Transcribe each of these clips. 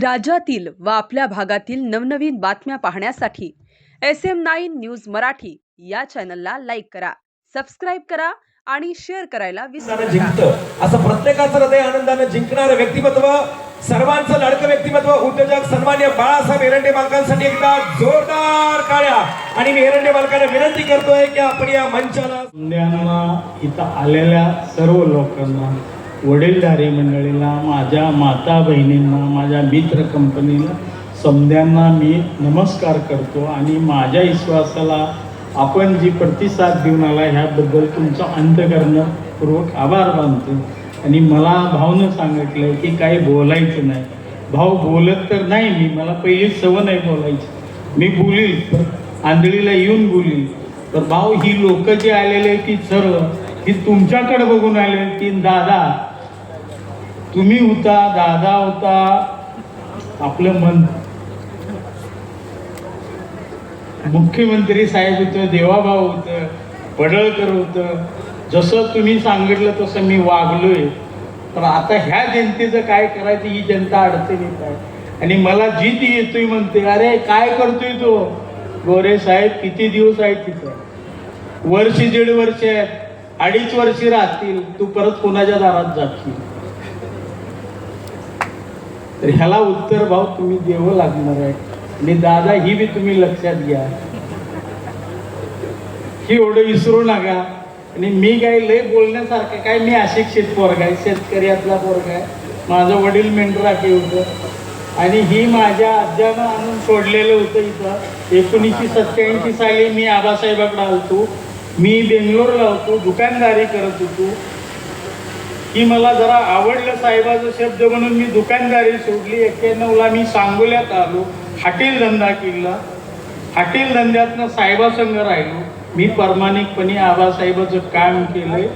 राज्यातील व आपल्या भागातील नवनवीन बातम्या पाहण्यासाठी S M nine news Marathi या चॅनलला लाईक करा सबस्क्राईब करा आणि शेअर करायला विसरू आनंदानं नका. जिंकतं. असं प्रत्येकाचं हृदय आनंदानं जिंकणारं व्यक्तिमत्व सर्वांचं लाडकं व्यक्तिमत्व उद्योजक सन्मान्य बाळासाहेब एरंडे बालकांसाठी एकदा जोरदार काळ्या आणि मी एरंडे बालकांना विनंती करतोय की आपण या मंचाला इथं आलेल्या सर्व लोकांना वडीलधारी मंडळीला माझ्या माता बहिणींना माझ्या मित्र कंपनीला समध्यांना मी नमस्कार करतो आणि माझ्या विश्वासाला आपण जी प्रतिसाद देऊन आला ह्याबद्दल तुमचा अंतकरणपूर्वक आभार मानतो. आणि मला भावनं सांगितलं की काही बोलायचं नाही. भाऊ बोलत तर नाही मी मला पहिली सवय नाही बोलायची. मी बोलील तर आंधळीला येऊन बोलील. तर भाऊ ही लोक जी आलेले ती सर्व ही तुमच्याकडे बघून आले की दादा तुम्ही होता दादा होता आपलं मन. मुख्यमंत्री साहेब होतं देवाभाऊ होतं पडळकर होतं. जसं तुम्ही सांगितलं तसं मी वागलोय. तर आता ह्या जनतेचं काय करायचं ही जनता अडचणीत आहे. आणि मला जीत येतोय म्हणते अरे काय करतोय तो? गोरे साहेब किती दिवस आहेत तिथं? वर्ष दीड वर्ष आहेत. अडीच वर्षी राहतील. तू परत कोणाच्या दारात जाशील? तर ह्याला उत्तर भाव तुम्ही देव लागणार आहे. आणि दादा ही बी तुम्ही लक्षात घ्या. ही एवढं विसरू नका. आणि मी काय लय बोलण्यासारखं काय मी अशिक्षित पोरग आहे शेतकऱ्यातला पोरग आहे. माझं वडील मेंढराखी होतं. आणि ही माझ्या आज्यानं आणून सोडलेलं होतं इथं. एकोणीसशे सत्त्याऐंशी साली मी आबासाहेबाकडे आलतो. मी बेंगलोरला होतो दुकानदारी करत होतो. की मला जरा आवडलं साहेबाचा शब्द म्हणून मी दुकानदारी सोडली. एक्क्याण्णवला मी सांगोल्यात आलो. हॉटेल धंदा केला. हॉटेल धंद्यातनं साहेबासंग राहिलो. मी प्रामाणिकपणे आबासाहेबाचं काम केलंय.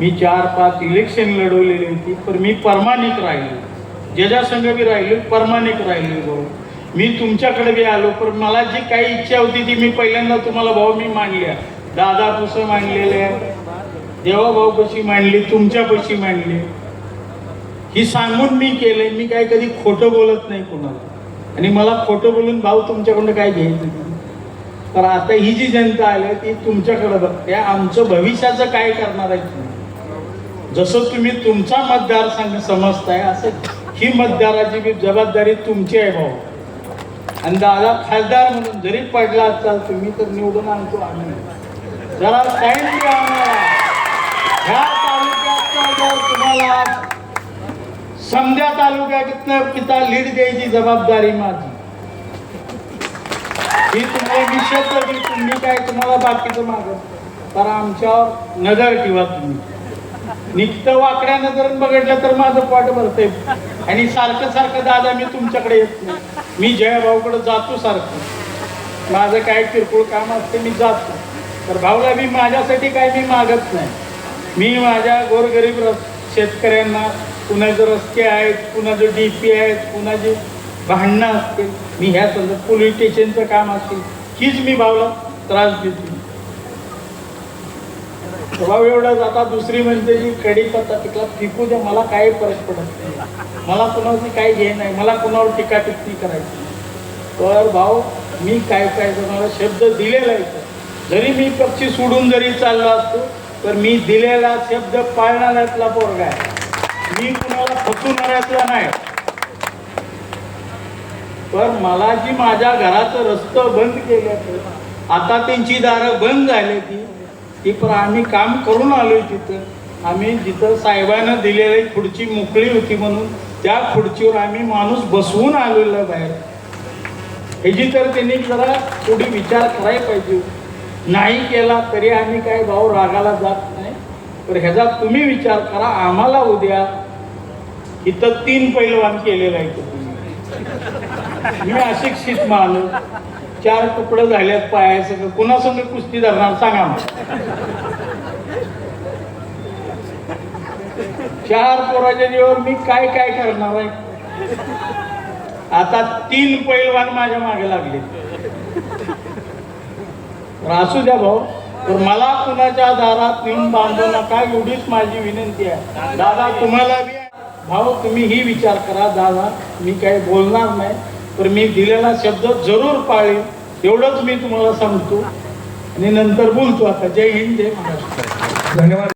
मी चार पाच इलेक्शन लढवलेली होती पण मी प्रामाणिक राहिलो. ज्याच्या संघ बी राहिलो प्रामाणिक राहिलो भाऊ. मी तुमच्याकडे बी आलो पण मला जी काही इच्छा होती ती मी पहिल्यांदा तुम्हाला भाऊ मी मांडल्या. दादा पुसं मांडलेल्या. देवाभाऊ कशी मांडली तुमच्या कशी मांडली? ही सांगून मी केले मी काय कधी खोटं बोलत नाही कोणाला. आणि मला खोटं बोलून भाऊ तुमच्याकडनं काय घ्यायचं? नाही. तर आता ही जी जनता आली ती तुमच्याकडे बघते. आमचं भविष्याचं काय करणार आहे तुम्ही? जसं तुम्ही तुमचा मतदारसंघ समजताय असं ही मतदाराची बी जबाबदारी तुमची आहे भाऊ. आणि दादा खासदार म्हणून जरी पडला असाल तुम्ही तर निवडून आणतो आम्ही. जरा टाइम द्या आम्हाला. ह्या तालुक्यात जर तुम्हाला समजा तालुक्यातनं पिता लीड द्यायची जबाबदारी माझी. ही तुम्हाला मी शब्द तुम्ही काय तुम्हाला बाकीचं मागत तर आमच्यावर नजर ठेवा तुम्ही. निघतं वाकड्या नजर बघितलं तर माझं पोट भरते आणि सारखं सारखं दादा मी तुमच्याकडे येत नाही. मी जयभाऊकडे जातो सारखं. माझं काय किरकोळ काम असते मी जातो. तर भाऊला मी माझ्यासाठी काय मी मागत नाही. मी माझ्या गोरगरीब रस शेतकऱ्यांना कुणाचे रस्ते आहेत कुणाचे डी पी आहेत कुणाचे भांडणं असतील मी ह्या संदर्भात पोलीस स्टेशनचं काम असतील हीच मी भाऊला त्रास देतो. भाऊ एवढंच आता दुसरी म्हणजे जी कढीपत्ता तिकला फिकू द्या मला काही फरक पडत नाही. मला कुणावरती काही घे नाही मला कुणावर टीका टिप्पणी करायची तर भाऊ मी काय काय मला शब्द दिलेला आहे जरी मी पक्षी सोडून जरी चाललो असतो तर मी दिलेला शब्द पाळणाऱ्यातला पोरगा आहे. मी कुणाला फसवणाऱ्यातला नाही. पण मला जी माझ्या घराचं रस्तं बंद केलं आता त्यांची दारं बंद झाली ती ती पण आम्ही काम करून आलोय तिथं आम्ही जिथं साहेबांना दिलेली खुर्ची मोकळी होती म्हणून त्या खुर्चीवर आम्ही माणूस बसवून आलेला बाहेर. ह्याची तर त्यांनी जरा थोडी विचार करायला पाहिजे. नाही केला तरी आम्ही काय भाऊ रागाला जात नाही. तर ह्याचा तुम्ही विचार करा आम्हाला उद्या इथं तीन पैलवान केलेला आहे तुम्ही मी अशिक्षित माणूस. चार तुकडं झाल्यात पायासंग कुणासंग कुस्ती धरणार सांगा मला. चार पोराच्या जीवावर मी काय काय करणार आहे? आता तीन पैलवान माझ्या मागे लागले. असू द्या भाऊ तर मला कुणाच्या दारात नेऊन बांधू नका एवढीच माझी विनंती आहे. दादा तुम्हाला बी भाऊ तुम्ही ही विचार करा दादा मी काही बोलणार नाही तर मी दिलेला शब्द जरूर पाळेन एवढंच मी तुम्हाला सांगतो. आणि नंतर बोलतो आता. जय हिंद जय महाराष्ट्र. धन्यवाद.